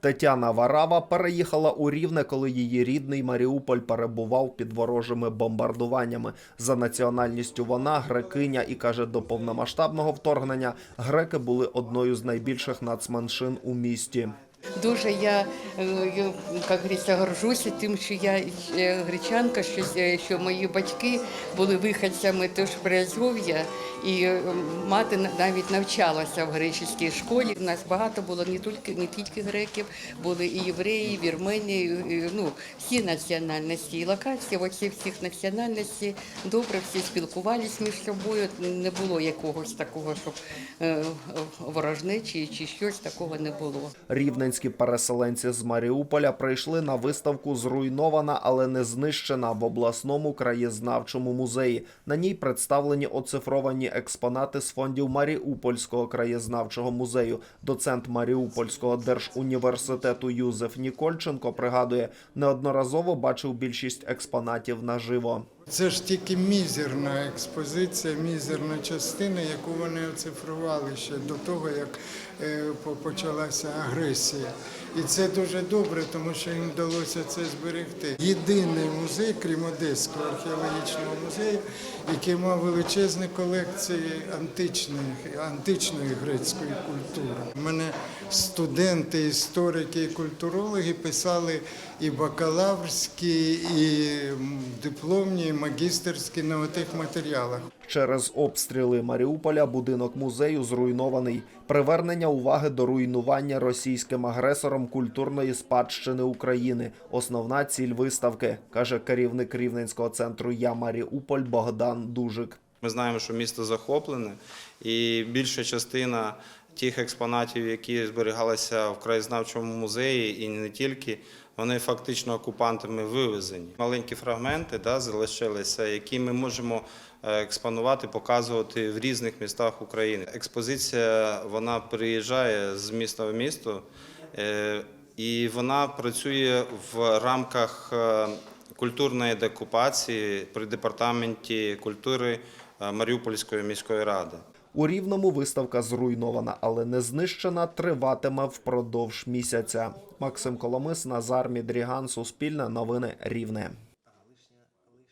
Тетяна Варава переїхала у Рівне, коли її рідний Маріуполь перебував під ворожими бомбардуваннями. За національністю вона грекиня і каже, до повномасштабного вторгнення греки були одною з найбільших нацменшин у місті. Дуже я, е, як говориться, горжуся тим, що я гречанка, що, е, що мої батьки були виходцями теж Приазов'я, і е, мати навіть навчалася в греческій школі. У нас багато було не тільки не тільки греків, були і євреї, і вірмені, і, ну всі національності, і локації, оці всіх національностей добре всі спілкувалися між собою. Не було якогось такого, щоб ворожнечі чи щось такого не було. Рівненські переселенці з Маріуполя прийшли на виставку зруйнована, але не знищена в обласному краєзнавчому музеї. На ній представлені оцифровані експонати з фондів Маріупольського краєзнавчого музею. Доцент Маріупольського держуніверситету Юзеф Нікольченко пригадує, неодноразово бачив більшість експонатів наживо. Це ж тільки мізерна експозиція, мізерна частина, яку вони оцифрували ще до того, як е, почалася агресія. І це дуже добре, тому що їм вдалося це зберегти. Єдиний музей, крім Одеського археологічного музею, який мав величезні колекції античної, античної грецької культури. У мене студенти, історики і культурологи писали і бакалаврські, і дипломні, магістерські на отих матеріалах. Через обстріли Маріуполя будинок музею зруйнований. Привернення уваги до руйнування російським агресором культурної спадщини України. Основна ціль виставки, каже керівник Рівненського центру Я Маріуполь Богдан Дужик. Ми знаємо, що місто захоплене, і більша частина тих експонатів, які зберігалися в краєзнавчому музеї, і не тільки, вони фактично окупантами вивезені. Маленькі фрагменти да, залишилися, які ми можемо е, експонувати, показувати в різних містах України. Експозиція вона приїжджає з міста в місто, е, і вона працює в рамках е, культурної деокупації при департаменті культури Маріупольської міської ради. У Рівному виставка зруйнована, але не знищена, триватиме впродовж місяця. Максим Коломис, Назар Мідріган, Суспільне новини Рівне.